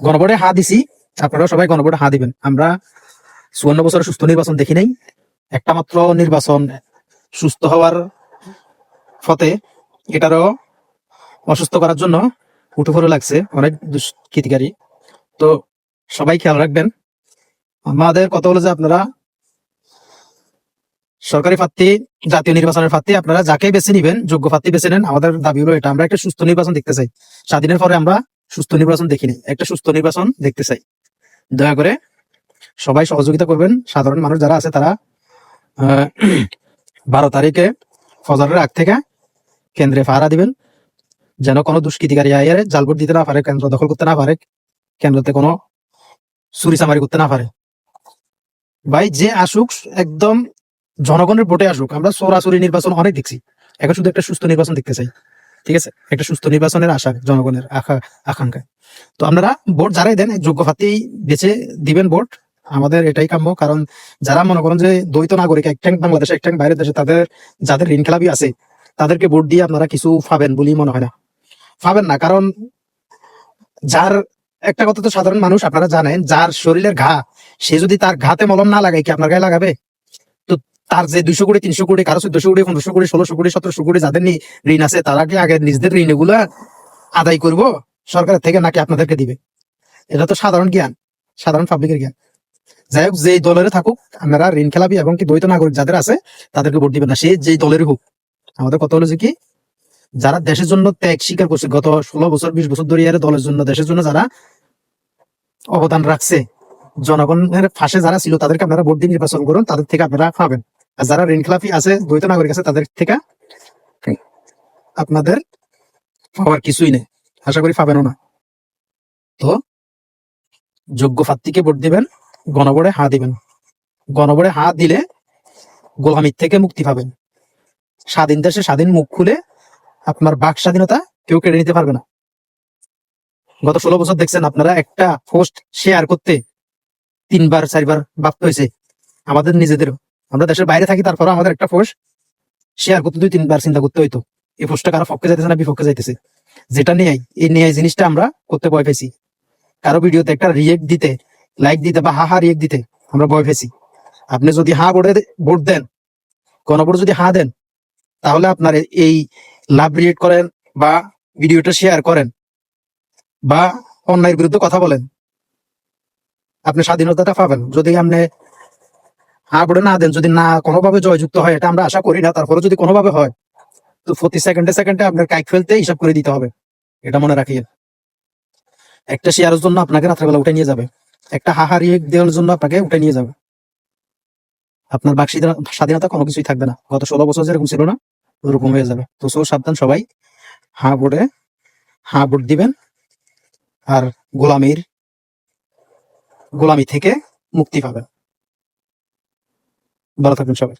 গণভোটে হা দিছি আপনারা সবাই গণভোটে হা দিবেন। আমরা চুয়ান্ন বছরের সুস্থ নির্বাচন দেখি নাই একটা মাত্র নির্বাচন সুস্থ হওয়ার ফতে এটারও অসুস্থ করার জন্য উঠে লাগছে, অনেক দুষ্কৃতিকারী। তো সবাই খেয়াল রাখবেন, আমাদের কথা হলো যে আপনারা সরকারি প্রার্থী, জাতীয় নির্বাচনের প্রার্থী, আপনারা যাকে বেছে নিবেন, যোগ্য প্রার্থী বেছে নেন, আমাদের দাবি হলো এটা। আমরা একটা সুস্থ নির্বাচন দেখতে চাই। স্বাধীনের পরে আমরা সুস্থ নির্বাচন দেখিনি, একটা সুস্থ নির্বাচন দেখতে চাই। দয়া করে সবাই সহযোগিতা করবেন। সাধারণ মানুষ যারা আছে তারা বারো তারিখে ফজরের আগ থেকে কেন্দ্রে পাহারা দিবেন। যেন কোনো দুষ্কৃতিকারী আইয়ারে জালভোট দিতে না পারে, কেন্দ্র দখল করতে না পারে, কেন্দ্রতে কোনো চুরি চামারি করতে না পারে। ভাই, যে আসুক, একদম জনগণের ভোটে আসুক। আমরা সরাসরি নির্বাচন অনেক দেখছি। এখন শুধু একটা সুস্থ নির্বাচন দেখতে চাই। ঠিক আছে? একটা সুস্থ নির্বাচনের আশা, জনগণের আশা আকাঙ্ক্ষা। তো আপনারা ভোট যারাই দেন, যোগ্য প্রার্থী বেছে দিবেন ভোট। আমাদের এটাই কাম্য, কারণ যারা মনে করেন যে দ্বৈত নাগরিক, এক বাংলাদেশে, এক বাইরের দেশে, তাদের, যাদের ঋণ খেলাপি আছে, তাদেরকে ভোট দিয়ে আপনারা কিছু পাবেন বলি মনে হয় না। পাবেন না, কারণ যার, একটা কথা তো সাধারণ মানুষ আপনারা জানেন, যার শরীরের ঘা, সে যদি তার ঘাতে মলম না লাগায়, কি আপনার গায়ে লাগাবে? তার যে দুশো কোটি, তিনশো কোটি, কারও চোদ্দশো কোটি, পনেরোশো কোটি, ষোলোশো কোটি, সতেরোশো কোটি যাদের ঋণ আছে, তারা কি আগে নিজেদের ঋণ এগুলা আদায় করব? সরকারের থেকে নাকি আপনাদেরকে দিবে? এটা তো সাধারণ জ্ঞান, সাধারণ পাবলিকের জ্ঞান। যাই হোক, যেই দলের থাকুক আপনারা ঋণ খেলাপি এবং কি দ্বৈত নাগরিক যাদের আছে, তাদেরকে ভোট দিবেন না। সে যেই দলেরই হোক। আমাদের কথা হলো যে কি, যারা দেশের জন্য ত্যাগ স্বীকার করছে, গত ষোলো বছর, বিশ বছর ধরে দলের জন্য, দেশের জন্য যারা অবদান রাখছে, জনগণের ফাঁসে যারা ছিল, তাদেরকে আপনারা ভোট দিয়ে নির্বাচন করুন, তাদের থেকে আপনারা পাবেন। আর যারা ঋণ খেলাপি আছে দ্বৈত নাগরিক আছে তাদের থেকে আপনাদের পাওয়ার কিছুই নেই। আশা করি পাবেনও না। তো যোগ্য প্রার্থীকে ভোট দিবেন গণভোটে হা দিবেন। গণভোটে হা দিলে গোলামির থেকে মুক্তি পাবেন। স্বাধীন দেশে স্বাধীন মুখ খুলে আপনার বাক স্বাধীনতা কেউ কেড়ে নিতে পারবে না। গত ষোলো বছর দেখছেন আপনারা একটা পোস্ট শেয়ার করতে তিনবার চারবার ভাবতে হয়েছে। আমাদের নিজেদেরও। আমরা দেশের বাইরে থাকি তারপরে আমাদের একটা পোস্ট শেয়ার করতে দুই তিনবার চিন্তা করতে হইতো? এই পোস্টটা কারও পক্ষে যাইতেছে না বিপক্ষে যাইতেছে? যেটা নিয়ে এই নিয়ে জিনিসটা আমরা করতে ভয় পেয়েছি কারও ভিডিওতে একটা রিয়েক্ট দিতে লাইক দিতে বা হা হা রিয়েক্ট দিতে আমরা ভয় পেয়েছি আপনি যদি হা ভোটে ভোট দেন, গণভোট যদি হা দেন, তাহলে আপনার এই লাভ রিয়েক্ট করেন বা ভিডিওটা শেয়ার করেন বা অন্যায়ের বিরুদ্ধে কথা বলেন। আপনি স্বাধীনতাটা পাবেন। যদি আপনি ভোটে না দেন, যদি না কোনোভাবে জয়যুক্ত হয়, এটা আমরা আশা করি না তারপরে যদি কোনোভাবে হয়, তো প্রতি সেকেন্ডে সেকেন্ডে আপনার কাইক ফেলতে হিসাব করে দিতে হবে। এটা মনে রাখিয়েন একটা শেয়ারের জন্য আপনাকে রাত্রেবেলা উঠে নিয়ে যাবে। একটা হাহারিয়ে দেওয়ার জন্য আপনাকে উঠে নিয়ে যাবে। আপনার বাক স্বাধীনতা- কোনো কিছুই থাকবে না। গত ষোলো বছর যেরকম ছিল না, ওরকম হয়ে যাবে। তো সো সাবধান সবাই। হা ভোটে হা ভোট দিবেন। আর গোলামির, গোলামি থেকে মুক্তি পাবেন। ভালো থাকবেন সবাই।